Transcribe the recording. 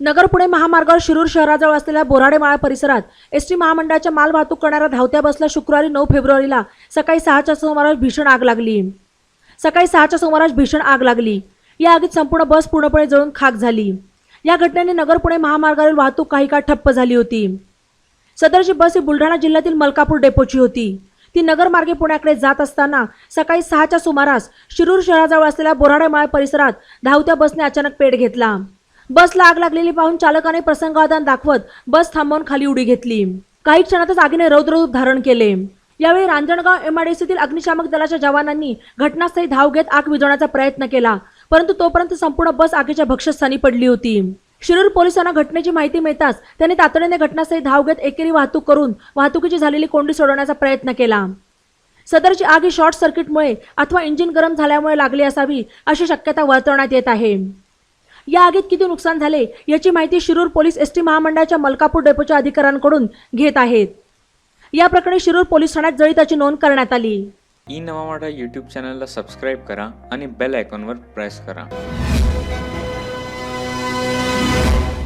नगर पुणे महामार्गावर शिरूर शहराजवळ असलेल्या बोराडेमाळा परिसरात एस टी महामंडळाच्या माल वाहतूक करणाऱ्या धावत्या बसला शुक्रवारी नऊ फेब्रुवारीला. सकाळी सहाच्या सुमारास भीषण आग लागली. सकाळी सहाच्या सुमारास भीषण आग लागली. या आगीत संपूर्ण बस पूर्णपणे जळून खाक झाली. या घटनेने नगर पुणे महामार्गावरील वाहतूक काही काळ ठप्प झाली होती. सदरची बस ही बुलढाणा जिल्ह्यातील मलकापूर डेपोची होती. ती नगरमार्गे पुण्याकडे जात असताना सकाळी सहाच्या सुमारास शिरूर शहराजवळ असलेल्या बोराडेमाळ परिसरात धावत्या बसने अचानक पेट घेतला. बसला आग लागलेली पाहून चालकाने प्रसंगावधान दाखवत बस थांबवून खाली उडी घेतली. काही क्षणातच आगीने रौद्ररूप धारण केले. यावेळी रांजणगाव एमआयडीसीतील अग्निशामक दलाच्या जवानांनी घटनास्थळी धाव घेत आग विझवण्याचा प्रयत्न केला परंतु तोपर्यंत संपूर्ण बस आगीच्या भक्षस्थानी पडली होती. शिरूर पोलिसांना घटनेची माहिती मिळताच त्यांनी तातडीने घटनास्थळी धाव घेत एकेरी वाहतूक करून वाहतुकीची झालेली कोंडी सोडवण्याचा प्रयत्न केला. सदरची आग ही शॉर्ट सर्किटमुळे अथवा इंजिन गरम झाल्यामुळे लागली असावी अशी शक्यता वर्तवण्यात येत आहे. या आगीत किती नुकसान झाले याची माहिती शिरूर पोलीस एस टी महामंडळाच्या मलकापूर डेपोच्या अधिकाऱ्यांकडून घेत आहेत. या प्रकरणी शिरूर पोलीस ठाण्यात जळिताची नोंद करण्यात आली. ई नवा यूट्यूब चॅनलला सबस्क्राईब करा आणि बेल आयकॉनवर प्रेस करा.